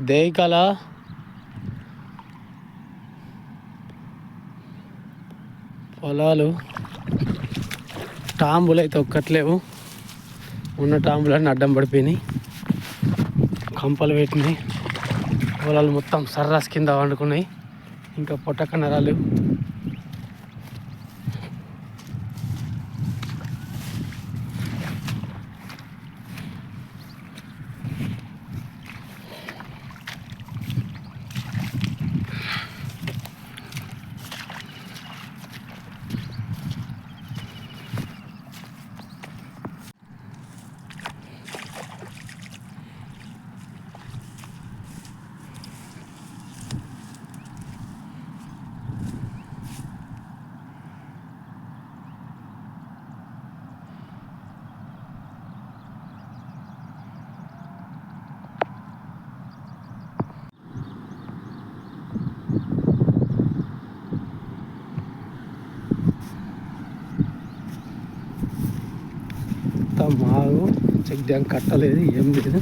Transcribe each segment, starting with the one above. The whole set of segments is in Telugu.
దేయికల పొలాలు. టాంబులు అయితే ఒక్కట్లేవు. ఉన్న టాంబులన్నీ అడ్డం పడిపోయినాయి. కంపలు పెట్టినాయి. పొలాలు మొత్తం సర్రాస్ కింద వండుకున్నాయి. ఇంకా పొట్ట నరాలు ఇంకా మాకు చెక్ డ్యామ్ కట్టలేదు ఏం లేదు.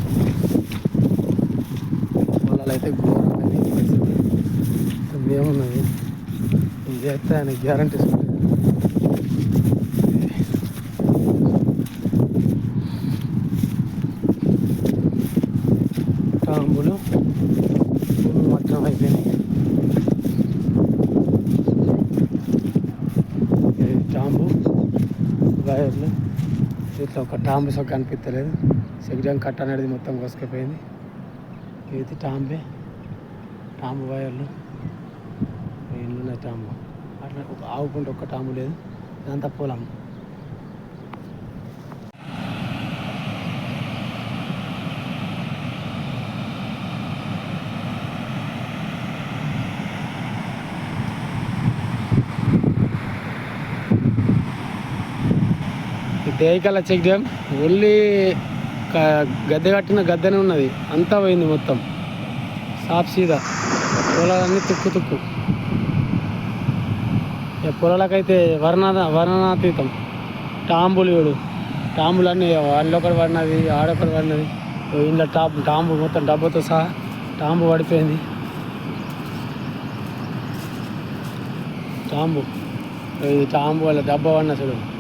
పొలాలు అయితే ఘోరమైన పరిస్థితి ఏమున్నది ఇది చేస్తే ఆయన గ్యారంటీ టాంబులు మట్టం అయిపోయినాయి. టాంబు వైర్లు. ఇట్లా ఒక టాంబు సొక్క కనిపించలేదు సెగ్జాం కట్ట అనేది మొత్తం కోసుకపోయింది. ఇది టాంబే? టాంబు వైర్లు. ఇల్లు ఉన్నాయి టాంబు? అట్లా ఒక ఆవుకుంటే ఒక్క టాంబు లేదు. ఇదంతా పొలం. ఈ చెక్ డ్యామ్ ఓన్లీ గద్దె కట్టిన గద్దెనే ఉన్నది. అంతా పోయింది మొత్తం. సాఫ్ సీదా. పొలాలన్నీ తుక్కు తుక్కు. ఇక పొలాలకైతే వర్ణ వర్ణనాతీతం. టాంబులు చూడు. టాంబులు అన్నీ వాళ్ళొకటి పడినది ఆడొకటి పడినది. ఇంట్లో టాంబు టాంబు మొత్తం డబ్బుతో సహా టాంబు పడిపోయింది. టాంబు. ఇది టాంబు వాళ్ళ డబ్బా పడిన చూడు.